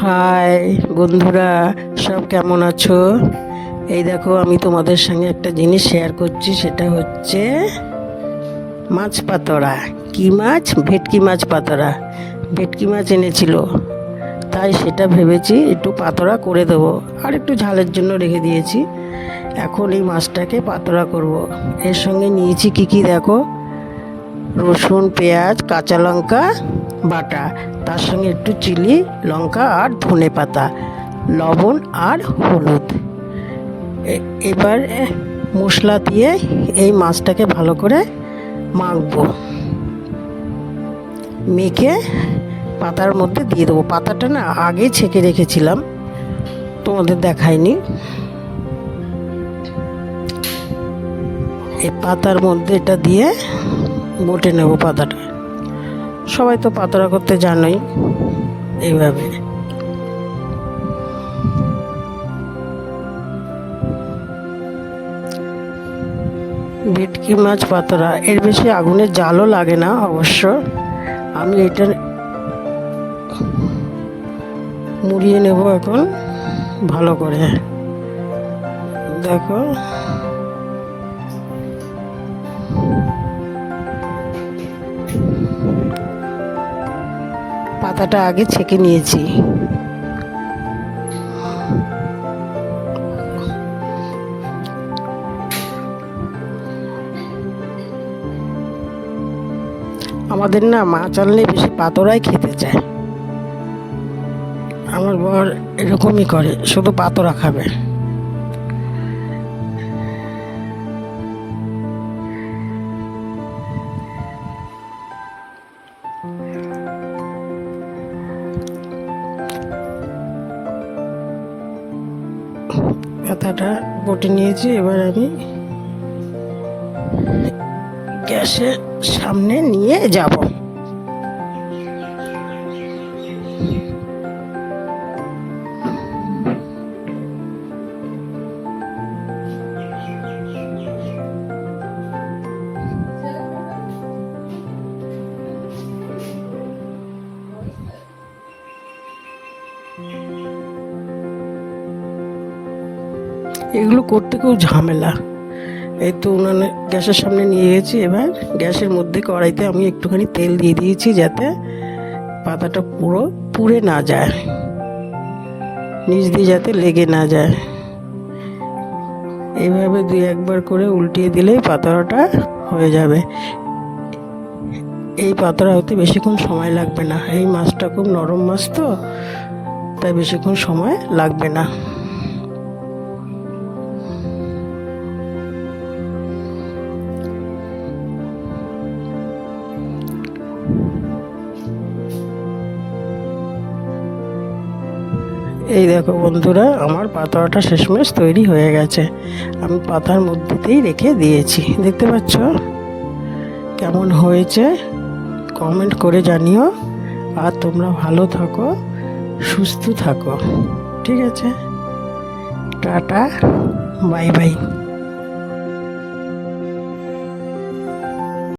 High বন্ধুরা, সব কেমন আছো? এই দেখো, আমি তোমাদের সঙ্গে একটা জিনিস শেয়ার করছি, সেটা হচ্ছে মাছ পাতরা কি মাছ? ভেটকি মাছ পাতরা ভেটকি মাছ এনেছিল, তাই সেটা ভেবেছি একটু পাতরা করে দেবো, আর একটু ঝালের জন্য রেখে দিয়েছি। এখন এই মাছটাকে পাতরা করব। এর সঙ্গে নিয়েছি কি কি দেখো? রসুন, পেঁয়াজ, কাঁচা লঙ্কা বাটা, তার সঙ্গে একটু চিলি, লঙ্কা আর ধনে পাতা, লবণ আর হলুদ। এবার মশলা দিয়ে এই মাছটাকে ভালো করে মাখবো। মেখে পাতার মধ্যে দিয়ে দেবো। পাতাটা না আগে ছেঁকে রেখেছিলাম, তোমাদের দেখায়নি এই পাতার মধ্যে এটা দিয়ে বটে নেব পাতাটা। সবাই তো পাতরা করতে জানোই। এইভাবে। ভেটকি মাছ পাতরা, এর বেশি আগুনের জালও লাগে না অবশ্য। আমি এটা মুড়িয়ে নেব এখন, ভালো করে। দেখো। পাতাটা আগে ছেঁকে নিয়েছি। আমাদের না মাছ আনলে বেশি পাতরাই খেতে চায়। আমার বর এরকমই করে, শুধু পাতরা খাবে। পাতাটা বটে নিয়েছি এবার আমি গ্যাসের সামনে নিয়ে যাব। এগুলো করতে খুব ঝামেলা। এই তো উনানে গ্যাসের সামনে নিয়ে গেছি এবার। গ্যাসের মধ্যে কড়াইতে আমি একটুখানি তেল দিয়ে দিয়েছি যাতে পাতাটা পুরো পুড়ে না যায়। নিচ দিয়ে যাতে লেগে না যায়। এইভাবে দুই একবার করে উল্টিয়ে দিলেই পাতাটা হয়ে যাবে। এই পাতাটা হতে বেশিক্ষণ সময় লাগবে না। এই মাছটা খুব নরম মাছ তো, তাই বেশিক্ষণ সময় লাগবে না। এই দেখো বন্ধুরা, আমার পাতাটা শেষমেশ তৈরি হয়ে গেছে। আমি পাতার মধ্যেতেই রেখে দিয়েছি। দেখতে পাচ্ছ? কেমন হয়েছে? কমেন্ট করে জানিও। আর তোমরা ভালো থাকো, সুস্থ থাকো। ঠিক আছে? Tata, bye bye.